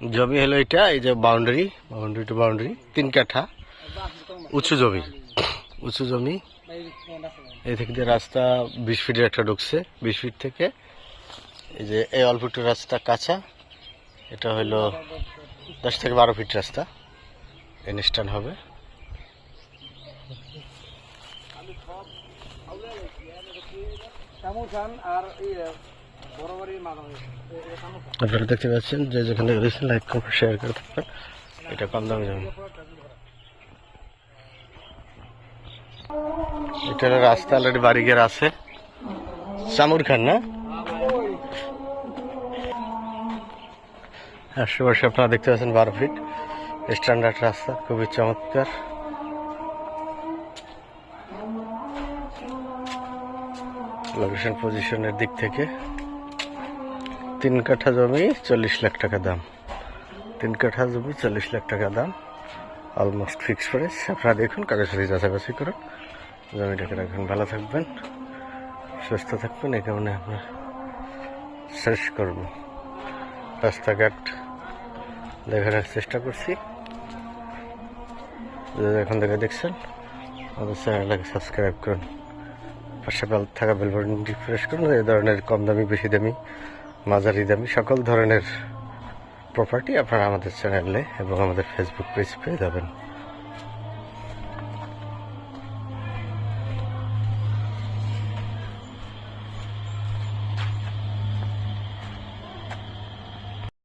জমি হলো এটা, এই যে বাউন্ডারি বাউন্ডারি টু বাউন্ডারি তিন কাঠা, উঁচু জমি উঁচু জমি। এই থেকে দিয়ে রাস্তা বিশ ফিটের একটা ঢুকছে, বিশ ফিট থেকে। এই যে এই অল্প একটু রাস্তা কাঁচা, এটা হলো দশ থেকে বারো ফিট রাস্তা। ইনস্টান হবে। আপনারা দেখতে পাচ্ছেন যে যেখানে রয়েছে লাইক কমেন্ট শেয়ার করে থাকবেন। এটা কম দামে জমি এটা রাস্তা অলরেডি বাড়ি গিয়ে আছে। সামুর খান, না? আশেপাশে আপনারা দেখতে পাচ্ছেন বারো ফিট স্ট্যান্ডার্ড রাস্তা, খুবই চমৎকার। লোকেশন পজিশনের দিক থেকে। তিন কাঠা জমি চল্লিশ লাখ টাকা দাম। তিন কাঠা জমি চল্লিশ লাখ টাকা দাম। অলমোস্ট ফিক্স প্রাইস আপনারা দেখুন কাগজপত্র যাচাই করুন। জমিটাকে রাখবেন, ভালো থাকবেন, সুস্থ থাকবেন। এই কারণে আমরা শেষ করব। রাস্তাঘাট দেখানোর চেষ্টা করছি। এখন থেকে দেখছেন, আমাদের চ্যানেলটাকে সাবস্ক্রাইব করুন। পাশে থাকা বেল বাটনটি প্রেস করুন। এই ধরনের কম দামি, বেশি দামি মাঝারি দামি সকল ধরনের প্রপার্টি আপনারা আমাদের চ্যানেলে এবং আমাদের ফেসবুক পেজ পেয়ে যাবেন।